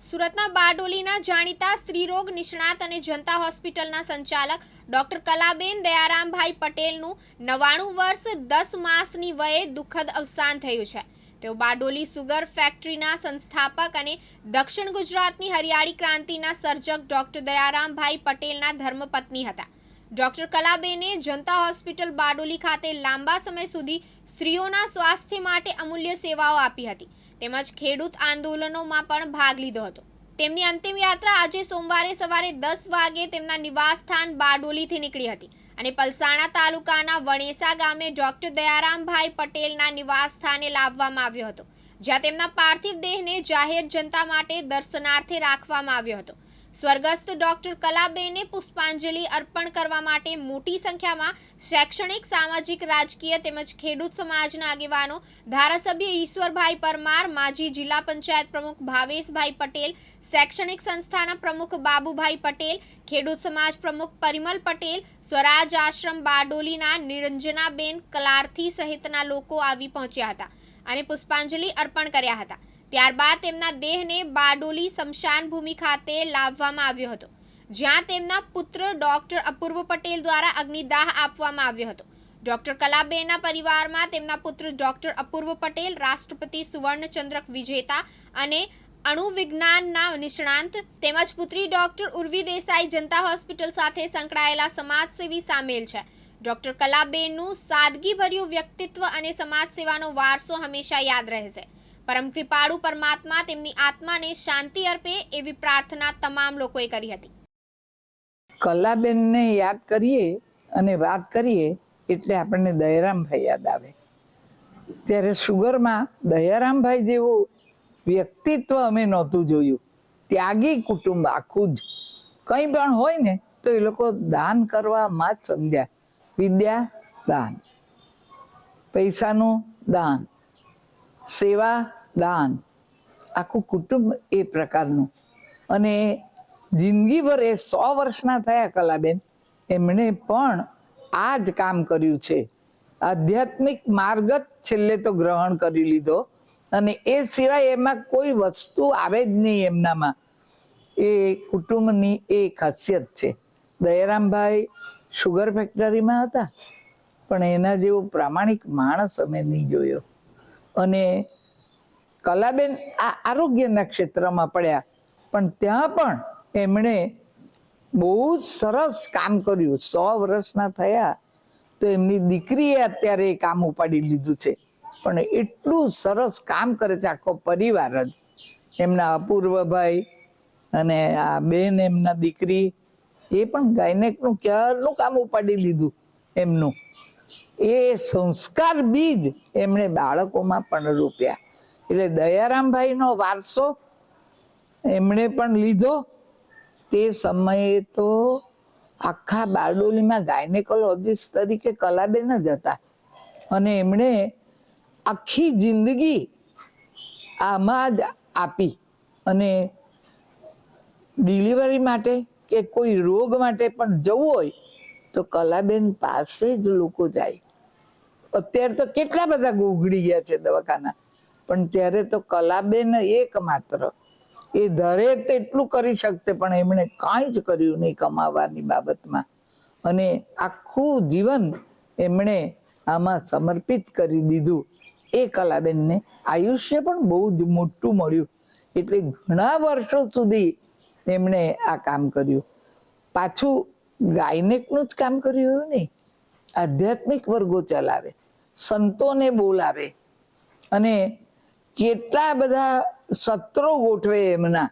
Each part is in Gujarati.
સુરતના બારડોલીના જાણીતા સ્ત્રીરોગ નિષ્ણાત અને જનતા હોસ્પિટલના સંચાલક ડોક્ટર કલાબેન દયારામભાઈ પટેલનું નવાણું વર્ષ દસ માસની વયે દુઃખદ અવસાન થયું છે. તેઓ બારડોલી સુગર ફેક્ટરીના સંસ્થાપક અને દક્ષિણ ગુજરાતની હરિયાળી ક્રાંતિના સર્જક ડોક્ટર દયારામભાઈ પટેલના ધર્મપત્ની હતા. ડોક્ટર કલાબેને જનતા હોસ્પિટલ બારડોલી ખાતે લાંબા સમય સુધી સ્ત્રીઓના સ્વાસ્થ્ય માટે અમૂલ્ય સેવાઓ આપી હતી. તેમજ ખેડૂત આંદોલનોમાં પણ ભાગ લીધો હતો. તેમની અંતિમ યાત્રા આજે સોમવારે સવારે દસ વાગે તેમના નિવાસસ્થાન બારડોલીથી નીકળી હતી અને પલસાણા તાલુકાના વણેસા ગામે ડોક્ટર દયારામભાઈ પટેલના નિવાસસ્થાને લાવવામાં આવ્યો હતો, જ્યાં તેમના પાર્થિવ દેહને જાહેર જનતા માટે દર્શનાર્થે રાખવામાં આવ્યો હતો. સ્વર્ગસ્થ ડોક્ટર કલાબેને પુષ્પાંજલિ અર્પણ કરવા માટે મોટી સંખ્યામાં શૈક્ષણિક, સામાજિક, રાજકીય તેમજ ખેડૂત સમાજના આગેવાનો, ધારાસભ્ય ઈશ્વરભાઈ પરમાર, માજી જિલ્લા પંચાયત પ્રમુખ ભાવેશભાઈ પટેલ, શૈક્ષણિક સંસ્થાના પ્રમુખ બાબુભાઈ પટેલ, ખેડૂત સમાજ પ્રમુખ પરિમલ પટેલ, સ્વરાજ આશ્રમ બારડોલીના નિરંજનાબેન કલારથી સહિતના લોકો આવી પહોંચ્યા હતા અને પુષ્પાંજલિ અર્પણ કર્યા હતા. ત્યારબાદ તેમના દેહને બારડોલી સ્મશાન ભૂમિ ખાતે લાવવામાં આવ્યો હતો, જ્યાં તેમના પુત્ર ડોક્ટર અપૂર્વ પટેલ દ્વારા અગ્નિદાહ આપવામાં આવ્યો હતો. ડોક્ટર કલાબેનના પરિવારમાં તેમના પુત્ર ડોક્ટર અપૂર્વ પટેલ, રાષ્ટ્રપતિ સુવર્ણચંદ્રક વિજેતા અને અણુવિજ્ઞાનના નિષ્ણાંત તેમજ પુત્રી ડોક્ટર ઉર્વી દેસાઈ જનતા હોસ્પિટલ સાથે સંકળાયેલા સમાજસેવી સામેલ છે. ડોક્ટર કલાબેનનું સાદગીભર્યું વ્યક્તિત્વ અને સમાજ સેવાનો વારસો હંમેશા યાદ રહેશે. પરમ કૃપાળુ પરમાત્મા તેમની આત્માને શાંતિ અર્પે એવી પ્રાર્થના તમામ લોકોએ કરી હતી. કલાબેનને યાદ કરીએ અને વાત કરીએ એટલે આપણને દયારામભાઈ યાદ આવે. ત્યારે સુગરમાં દયારામભાઈ જેવું વ્યક્તિત્વ અમે નહોતું જોયું. ત્યાગી કુટુંબ આખું જ. કંઈ પણ હોય ને તો એ લોકો દાન કરવામાં જ સમજ્યા. વિદ્યા, દાન. પૈસાનું દાન. સેવા દાન. આખું કુટુંબ એ પ્રકારનું. અને જિંદગીભર એ સો વર્ષના થયા કલાબેન. એમણે પણ આ જ કામ કર્યું છે. આધ્યાત્મિક માર્ગ જ છેલ્લે તો ગ્રહણ કરી લીધો. અને એ સિવાય એમાં કોઈ વસ્તુ આવે જ નહીં એમનામાં. એ કુટુંબની એ ખાસિયત છે. દયારામભાઈ શુગર ફેક્ટરીમાં હતા. પણ એના જેવો પ્રામાણિક માણસ અમે નહીં જોયો. અને કલાબેન આ આરોગ્યના ક્ષેત્રમાં પડ્યા. પણ ત્યાં પણ એમણે બહુ સરસ કામ કર્યું. સો વર્ષના થયા તો એમની દીકરીએ અત્યારે એ કામ ઉપાડી લીધું છે. પણ એટલું સરસ કામ કરે છે આખો પરિવાર જ. એમના અપૂર્વભાઈ અને આ બેન એમના દીકરી એ પણ ગાયનેકનું ક્યારનું કામ ઉપાડી લીધું એમનું. એ સંસ્કાર બીજ એમણે બાળકોમાં પણ રોપ્યા. એટલે દયારામભાઈનો વારસો એમણે પણ લીધો. તે સમયે તો આખા બારડોલીમાં ગાયનેકોલોજીસ્ટ તરીકે કલાબેન જ હતા. અને એમણે આખી જિંદગી આમાં જ આપી. અને ડિલિવરી માટે કે કોઈ રોગ માટે પણ જવું હોય તો કલાબેન પાસે જ લોકો જાય. અત્યારે તો કેટલા બધા ઉઘડી ગયા છે દવાખાના. પણ ત્યારે તો કલાબેન એકમાત્ર. એ ધરે તેટલું કરી શકતે, પણ એમણે કાંઈ જ કર્યું નહીં કમાવાની બાબતમાં. અને આખું જીવન એમણે આમાં સમર્પિત કરી દીધું. એ કલાબેનને આયુષ્ય પણ બહુ જ મોટું મળ્યું. એટલે ઘણા વર્ષો સુધી એમણે આ કામ કર્યું. પાછું ગાયનેકનું જ કામ કર્યું એવું નહીં. આધ્યાત્મિક વર્ગો ચલાવે, સંતોને બોલાવે. અને કેટલા બધા સત્રો ગોઠવે એમના,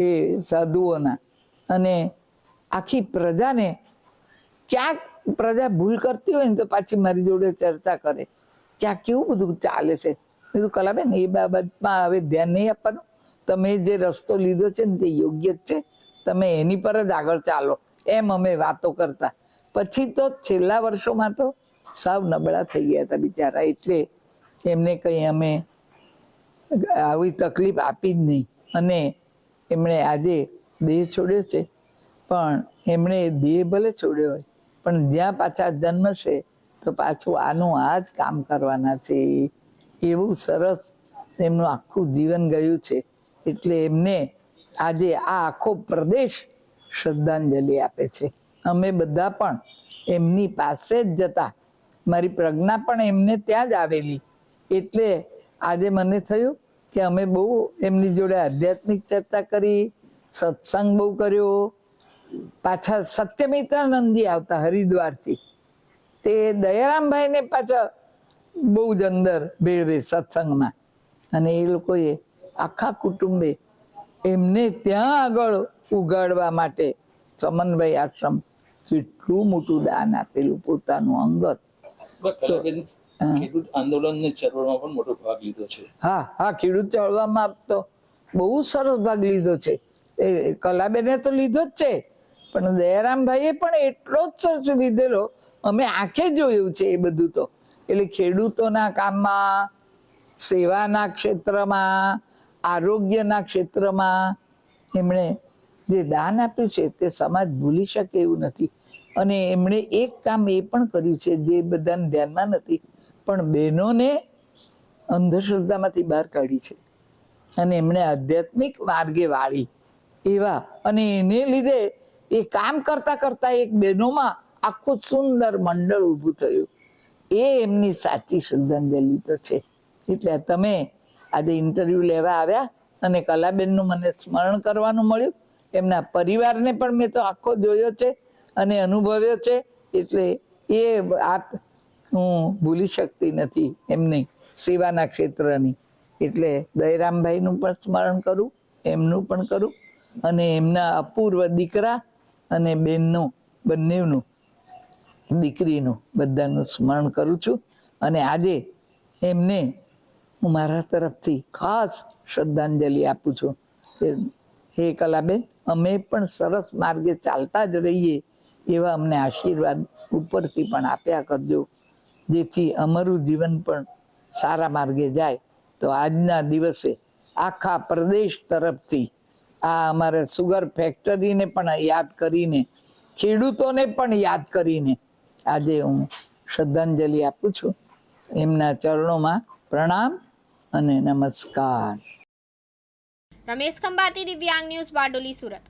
એ સાધુઓના. અને આખી પ્રજાને ક્યાંક પ્રજા ભૂલ કરતી હોય ને તો પાછી મારી જોડે ચર્ચા કરે. ક્યાં કેવું બધું ચાલે છે? બીજું કલાબેન, એ બાબતમાં હવે ધ્યાન નહીં આપવાનું. તમે જે રસ્તો લીધો છે ને તે યોગ્ય જ છે. તમે એની પર જ આગળ ચાલો. એમ અમે વાતો કરતા. પછી તો છેલ્લા વર્ષોમાં તો સાવ નબળા થઈ ગયા હતા બિચારા. એટલે એમને કંઈ અમે આવી તકલીફ આપી જ નહીં. અને એમણે આજે દેહ છોડ્યો છે. પણ એમણે દેહ ભલે છોડ્યો હોય, પણ જ્યાં પાછા જન્મશે તો પાછું આનું આ જ કામ કરવાના છે. એવું સરસ એમનું આખું જીવન ગયું છે. એટલે એમને આજે આ આખો પ્રદેશ શ્રદ્ધાંજલિ આપે છે. અમે બધા પણ એમની પાસે જ જતા. મારી પ્રજ્ઞા પણ એમને ત્યાં જ આવેલી. એટલે આજે મને થયું કે અમે બહુ એમની જોડે આધ્યાત્મિક ચર્ચા કરી, સત્સંગ બહુ કર્યો. પાછા સત્યમિત્રાનંદજી આવતા હરિદ્વારથી. તે દયારામભાઈને પાછા બહુ જ અંદર ભેળવે સત્સંગમાં. અને એ લોકોએ આખા કુટુંબે એમને ત્યાં આગળ ઉગાડવા માટે ચમનભાઈ આશ્રમ કેટલું મોટું દાન આપેલું પોતાનું અંગત. ખેડૂત આંદોલનની ચળવળમાં પણ મોટો ભાગ લીધો છે. હા હા ખેડૂત ચળવામાં તો બહુ સરસ ભાગ લીધો છે. એ કલાબેને તો લીધો જ છે. પણ દયારામભાઈએ પણ એટલો જ સરસ લીધેલો અમે આંખે જોયું છે એ બધું તો. એટલે ખેડૂતોના કામમાં સેવાના ક્ષેત્રમાં આરોગ્યના ક્ષેત્રમાં એમણે જે દાન આપ્યું છે તે સમાજ ભૂલી શકે એવું નથી. અને એમણે એક કામ એ પણ કર્યું છે જે બધાને ધ્યાનમાં નથી પણ બહેનોને અંધશ્રદ્ધામાંથી બહાર કાઢી છે. અને એમણે આધ્યાત્મિક માર્ગે વાળી એવા અને એને લીધે એ કામ કરતા કરતા એક બહેનોમાં આખું સુંદર મંડળ ઊભું થયું. એ એમની સાચી શ્રદ્ધાંજલિ તો છે. એટલે તમે આજે ઇન્ટરવ્યુ લેવા આવ્યા અને કલાબેનનું મને સ્મરણ કરવાનું મળ્યું. એમના પરિવારને પણ મેં તો આખો જોયો છે અને અનુભવ્યો છે. એટલે એ વાત હું ભૂલી શકતી નથી એમની સેવાના ક્ષેત્રની. એટલે દયરામભાઈનું પણ સ્મરણ કરું, એમનું પણ કરું અને એમના અપૂર્વ દીકરા અને બેનનું, બંનેનું, દીકરીનું બધાનું સ્મરણ કરું છું. અને આજે એમને હું મારા તરફથી ખાસ શ્રદ્ધાંજલિ આપું છું. હે કલાબેન, અમે પણ સરસ માર્ગે ચાલતા જ રહીએ એવા અમને આશીર્વાદ ઉપરથી પણ આપ્યા કરજો. જેથી અમારું જીવન પણ સારા માર્ગે જાય. તો આજના દિવસે આખા પ્રદેશ તરફથી આ અમારે સુગર ફેક્ટરીને પણ યાદ કરીને, ખેડૂતોને પણ યાદ કરીને આજે હું શ્રદ્ધાંજલિ આપું છું. એમના ચરણોમાં પ્રણામ અને નમસ્કાર. રમેશ ખંભાતી દિવ્યાંગ ન્યૂઝ બારડોલી, સુરત.